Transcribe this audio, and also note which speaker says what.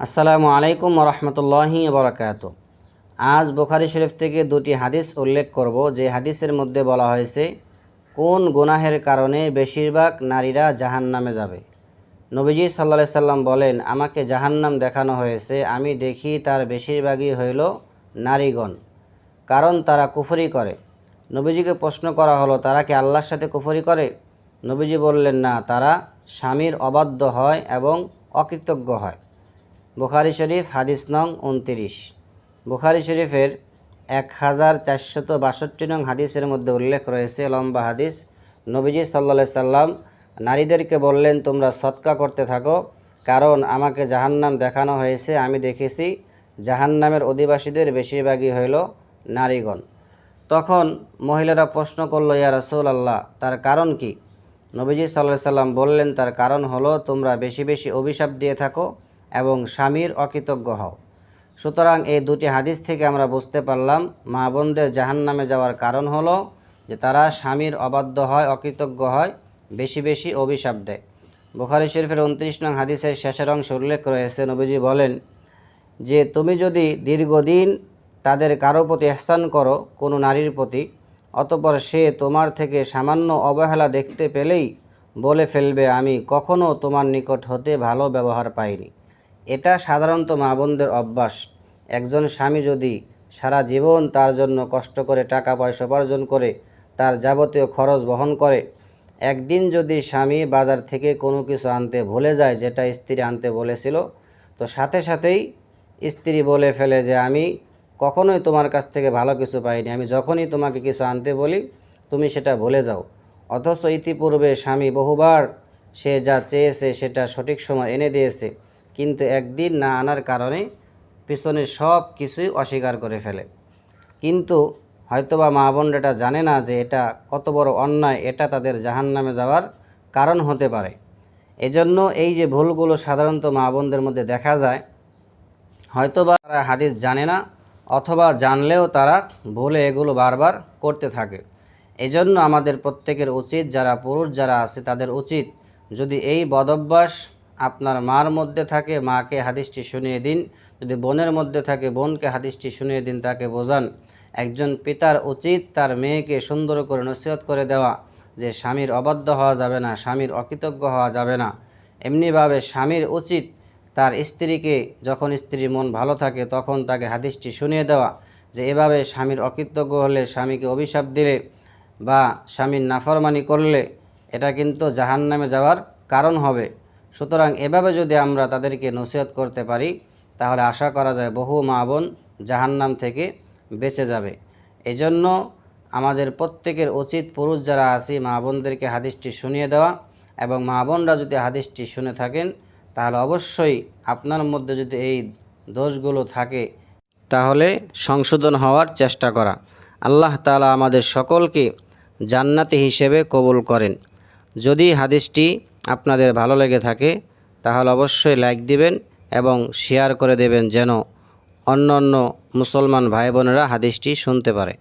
Speaker 1: আসসালামু আলাইকুম রহমতুল্লাহি বরাকাত আজ বুখারি শরীফ থেকে দুটি হাদিস উল্লেখ করব, যে হাদিসের মধ্যে বলা হয়েছে, কোন গুনাহের কারণে বেশিরভাগ নারীরা জাহান নামে যাবে? নবীজি সাল্লা সাল্লাম বলেন, আমাকে জাহান্নাম দেখানো হয়েছে, আমি দেখি তার বেশিরভাগই হইল নারীগণ, কারণ তারা কুফরি করে। নবীজিকে প্রশ্ন করা হলো, তারা কি আল্লাহর সাথে কুফরি করে? নবীজি বললেন, না, তারা স্বামীর অবাধ্য হয় এবং অকৃতজ্ঞ হয়। বুখারি শরীফ, হাদিস নং উনতিরিশ। বুখারি শরীফের এক হাজার চারশত বাষট্টি নং হাদিসের মধ্যে উল্লেখ রয়েছে, লম্বা হাদিস। নবীজি সাল্লা সাল্লাম নারীদেরকে বললেন, তোমরা সৎকা করতে থাকো, কারণ আমাকে জাহান্নাম দেখানো হয়েছে, আমি দেখেছি জাহান্নামের অধিবাসীদের বেশিরভাগই হইল নারীগণ। তখন মহিলারা প্রশ্ন করল, ইয়া রসুল আল্লাহ তার কারণ কি? নবীজি সাল্লাহ সাল্লাম বললেন, তার কারণ হলো তোমরা বেশি বেশি অভিশাপ দিয়ে থাকো এবং স্বামীর অকৃতজ্ঞ হও। সুতরাং এই দুটি হাদিস থেকে আমরা বুঝতে পারলাম, মা বোনদের জাহান নামে যাওয়ার কারণ হলো যে তারা স্বামীর অবাধ্য হয়, অকৃতজ্ঞ হয়, বেশি বেশি অভিশাপ দেয়। বুখারি শরীফের উনত্রিশ নং হাদিসের শেষের অংশ উল্লেখ রয়েছে, নবীজি বলেন, যে তুমি যদি দীর্ঘদিন তাদের কারও প্রতি এহসান করো, কোনো নারীর প্রতি, অতপর সে তোমার থেকে সামান্য অবহেলা দেখতে পেলেই বলে ফেলবে, আমি কখনো তোমার নিকট হতে ভালো ব্যবহার পাইনি। এটা সাধারণত মা বোনদের অভ্যাস। একজন স্বামী যদি সারা জীবন তার জন্য কষ্ট করে টাকা পয়সা উপার্জন করে, তার যাবতীয় খরচ বহন করে, একদিন যদি স্বামী বাজার থেকে কোনো কিছু আনতে ভুলে যায়, যেটা স্ত্রী আনতে বলেছিল, তো সাথে সাথেই স্ত্রী বলে ফেলে যে, আমি কখনোই তোমার কাছ থেকে ভালো কিছু পাইনি। আমি যখনই তোমাকে কিছু আনতে বলি, তুমি সেটা ভুলে যাও। অথচ ইতিপূর্বে স্বামী বহুবার সে যা চেয়েছে, সেটা সঠিক সময় এনে দিয়েছে। কিন্তু একদিন না আনার কারণে পিছনে সব কিছুই অস্বীকার করে ফেলে। কিন্তু হয়তোবা মা বোনরা এটা জানে না যে এটা কত বড় অন্যায়, এটা তাদের জাহান নামে যাওয়ার কারণ হতে পারে। এজন্য এই যে ভুলগুলো সাধারণত মা বোনদের মধ্যে দেখা যায়, হয়তোবা তারা হাদিস জানে না অথবা জানলেও তারা ভুলে এগুলো বারবার করতে থাকে। এজন্য আমাদের প্রত্যেকের উচিত, যারা পুরুষ যারা আছে তাদের উচিত যদি এই বদভ্যাস আপনার মার মধ্যে থাকে, মাকে হাদিসটি শুনিয়ে দিন। যদি বোনের মধ্যে থাকে, বোনকে হাদিসটি শুনিয়ে দিন, তাকে বোঝান। একজন পিতার উচিত তার মেয়েকে সুন্দর করে নসিহত করে দেওয়া যে স্বামীর অবাধ্য হওয়া যাবে না, স্বামীর অকৃতজ্ঞ হওয়া যাবে না। এমনিভাবে স্বামীর উচিত তার স্ত্রীকে যখন স্ত্রীর মন ভালো থাকে তখন তাকে হাদিসটি শুনিয়ে দেওয়া যে এভাবে স্বামীর অকৃতজ্ঞ হলে স্বামীকে অভিশাপ দিলে বা স্বামীর নাফরমানি করলে এটা কিন্তু জাহান নামে যাওয়ার কারণ হবে। সুতরাং এভাবে যদি আমরা তাদেরকে নসিহত করতে পারি, তাহলে আশা করা যায় বহু মা বোন জাহান্নাম থেকে বেঁচে যাবে। এজন্য আমাদের প্রত্যেকের উচিত পুরুষ যারা আছি, মা বোনদেরকে হাদিসটি শুনিয়ে দেওয়া এবং মা বোনরা যদি হাদিসটি শুনে থাকেন, তাহলে অবশ্যই আপনার মধ্যে যদি এই দোষগুলো থাকে, তাহলে সংশোধন হওয়ার চেষ্টা করা। আল্লাহ তালা আমাদের সকলকে জান্নাতি হিসেবে কবুল করেন। যদি হাদিসটি আপনাদের ভালো লেগে থাকে, তাহলে অবশ্যই লাইক দিবেন এবং শেয়ার করে দেবেন যেন অন্য অন্য মুসলমান ভাই বোনেরা হাদিসটি শুনতে পারে।